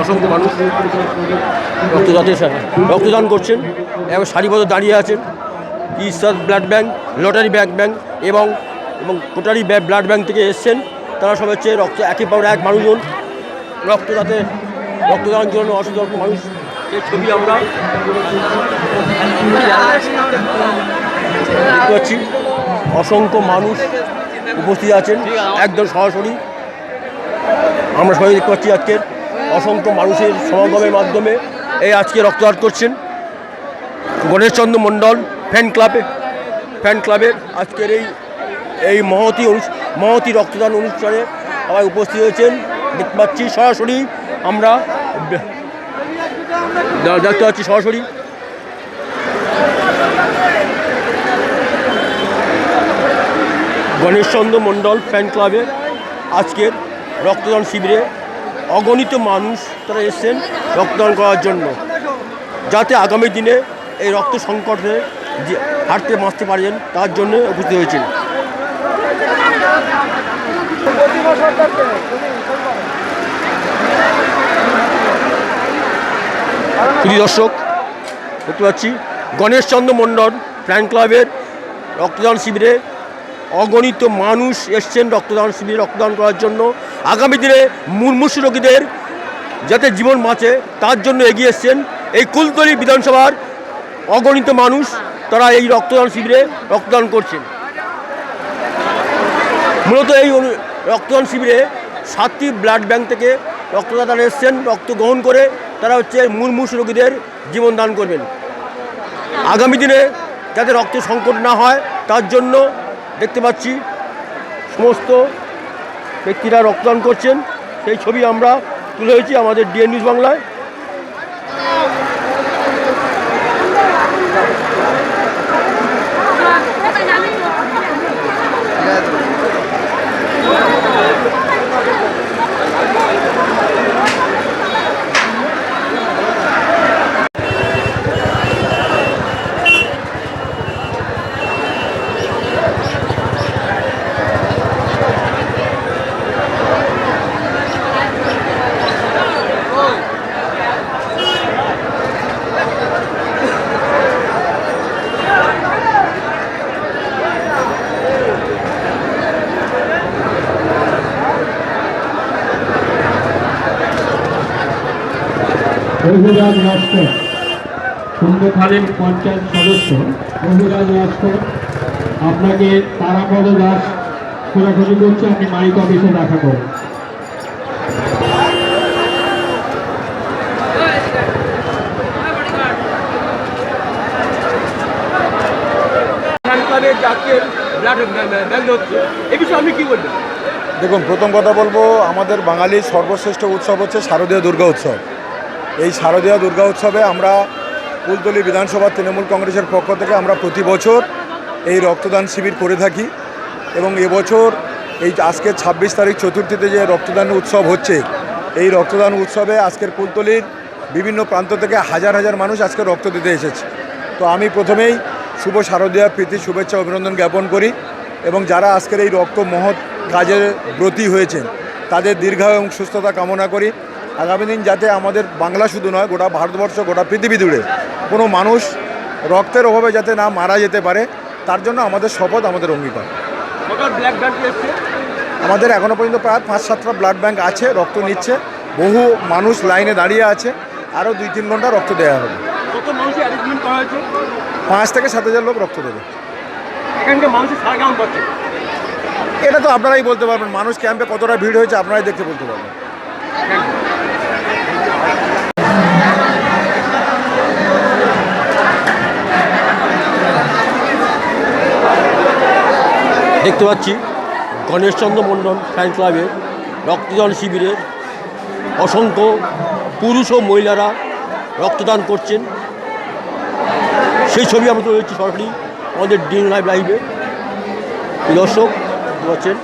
অসংখ্য মানুষ রক্তদানের সাথে রক্তদান করছেন এবং সারিবদ্ধ দাঁড়িয়ে আছেন। ঈশ্বর blood bank, lottery bank bank এবং এবং কোটারি ব্লাড ব্যাংক থেকে এসছেন। তারা সবাই হচ্ছে রক্ত, একই পর এক মানুষজন রক্তদাতে রক্তদান জন্য অসুস্থ মানুষ। এই ছবি আমরা দেখতে পাচ্ছি। অসংখ্য মানুষ উপস্থিত আছেন। একদম সরাসরি। আমরা সবাই দেখতে পাচ্ছি আজকের অসংখ্য মানুষের সমাগমের মাধ্যমে এই আজকে রক্তদান করছেন। গণেশচন্দ্র মণ্ডল ফ্যান ক্লাবে ফ্যান ক্লাবের আজকের এই এই মহতি মহতি রক্তদান অনুষ্ঠানে সবাই উপস্থিত হয়েছেন। দেখতে পাচ্ছি সরাসরি আমরা দেখতে পাচ্ছি সরাসরি। গণেশচন্দ্র মণ্ডল ফ্যান ক্লাবে আজকের রক্তদান শিবিরে অগণিত মানুষ তারা এসছেন রক্তদান করার জন্য। যাতে আগামী দিনে এই রক্ত সংকটে যে হাঁটতে বাঁচতে পারেন তার জন্য উপস্থিত হয়েছেন। প্রিয় দর্শক, দেখতে পাচ্ছি গণেশচন্দ্র মণ্ডল ফ্যান ক্লাবের রক্তদান শিবিরে অগণিত মানুষ এসছেন রক্তদান শিবিরে রক্তদান করার জন্য। আগামী দিনে মুমূর্ষু রোগীদের যাতে জীবন বাঁচে, তার জন্য এগিয়ে এসছেন এই কুলতলি বিধানসভার অগণিত মানুষ তারা এই রক্তদান শিবিরে রক্তদান করছেন। মূলত এই রক্তদান শিবিরে সাতটি ব্লাড ব্যাংক থেকে রক্তদাতা এসছেন, রক্ত গ্রহণ করে তারা হচ্ছে মুমূর্ষু রোগীদের জীবন দান করবেন। আগামী দিনে যাতে রক্ত সংকট না হয়, তার জন্য দেখতে পাচ্ছি সমস্ত ব্যক্তিরা রক্তদান করছেন। সেই ছবি আমরা তুলে হয়েছি আমাদের ডিএন নিউজ বাংলায়। রঘুরাজ লস্কর সুন্দরখালীর পঞ্চায়েত সদস্য রঘুরাজ লস্কর আপনাকে তারাপদ দাস খোঁজাখুঁজি করছে আপনি মাইক অফিসে দেখা করুন। দেখুন প্রথম কথা বলব আমাদের বাঙালির সর্বশ্রেষ্ঠ উৎসব হচ্ছে শারদীয় দুর্গা উৎসব। এই শারদীয় দুর্গা উৎসবে আমরা কুলতলি বিধানসভা তৃণমূল কংগ্রেসের পক্ষ থেকে আমরা প্রতি বছর এই রক্তদান শিবির করে থাকি এবং এবছর এই আজকে ছাব্বিশ তারিখ চতুর্থীতে যে রক্তদান উৎসব হচ্ছে, এই রক্তদান উৎসবে আজকের কুলতলির বিভিন্ন প্রান্ত থেকে হাজার হাজার মানুষ আজকে রক্ত দিতে এসেছে। তো আমি প্রথমেই শুভ শারদীয়া প্রীতি, শুভেচ্ছা, অভিনন্দন জ্ঞাপন করি এবং যারা আজকের এই রক্ত মহৎ কাজের ব্রতী হয়েছেন, তাদের দীর্ঘায়ু এবং সুস্থতা কামনা করি। আগামী দিন যাতে আমাদের বাংলা শুধু নয় গোটা ভারতবর্ষ গোটা পৃথিবী জুড়ে কোনো মানুষ রক্তের অভাবে যাতে না মারা যেতে পারে তার জন্য আমাদের শপথ আমাদের অঙ্গীকার। আমাদের এখনও পর্যন্ত প্রায় পাঁচ সাতটা ব্লাড ব্যাঙ্ক আছে রক্ত নিচ্ছে। বহু মানুষ লাইনে দাঁড়িয়ে আছে আরও দুই তিন ঘণ্টা রক্ত দেওয়া হবে। পাঁচ থেকে সাত হাজার লোক রক্ত দেবে। এটা তো আপনারাই বলতে পারবেন মানুষ ক্যাম্পে কতটা ভিড় হয়েছে আপনারাই দেখতে বলতে পারবেন। দেখতে পাচ্ছি গণেশচন্দ্র মণ্ডল ফ্যান ক্লাবের রক্তদান শিবিরে অসংখ্য পুরুষ ও মহিলারা রক্তদান করছেন। সেই ছবি আমরা তুলে ধরেছি সরাসরি আমাদের ডিএন লাইভ লাইভে দর্শক, দেখতে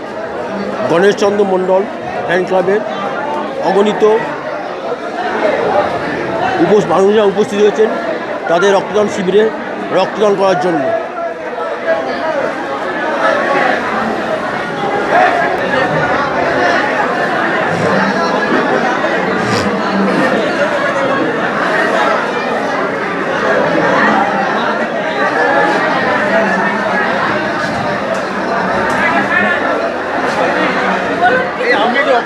গণেশচন্দ্র মণ্ডল ফ্যান ক্লাবের অগণিত মানুষরা উপস্থিত হয়েছেন তাদের রক্তদান শিবিরে রক্তদান করার জন্য এই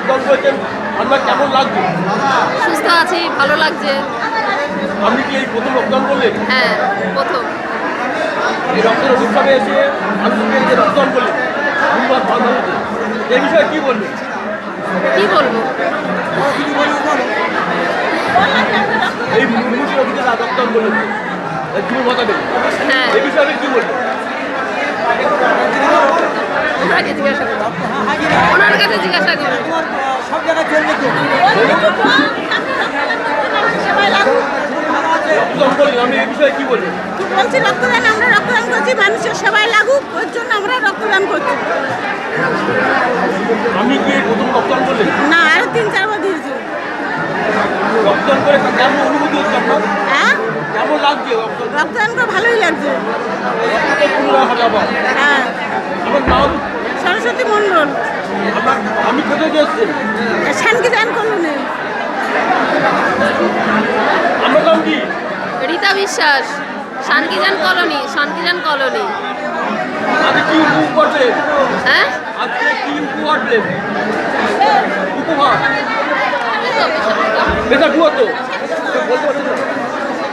আপনি যে রক্তদান করেছেন আপনার কেমন লাগছে? সুস্থ আছি ভালো লাগছে। আপনি কি এই প্রথম রক্তদান করলেন? হ্যাঁ প্রথম। এই রক্তের উৎসবে এসে মানুষকে যে রক্তদান করলেন? ধন্যবাদ ভালো এই বিষয়ে কি বলবেন? কি বলব? এই মুহূর্তে অভিযোগ রক্তদান করলেন? তুমি বাতাবেন হ্যাঁ। এই বিষয়ে কি বলবেন? ওনাকে জিজ্ঞাসা করো। ওনার কাছে জিজ্ঞাসা করো রক্তদান করলেন আপনি এই বিষয়ে কি বলবেন বলছি রক্তদান আমরা রক্তদান করছি মানুষের সবাই লাগুক ওর জন্য আমরা রক্তদান করছি আপনি কি এই প্রথম রক্তদান করলেন না আরও তিন চারবার দিয়েছি রক্তদান করে কেমন অনুভূতি হচ্ছে আপনার হ্যাঁ কেমন লাগছে রক্তদান করে ভালোই লাগছে। হ্যাঁ। সরস্বতী মণ্ডল। আমি কোথায় এসছেন শানকি দান করুন রীতা বিশ্বাস শানকিজান কলোনি শানকিজান কলোনি। হ্যাঁ? উপহার।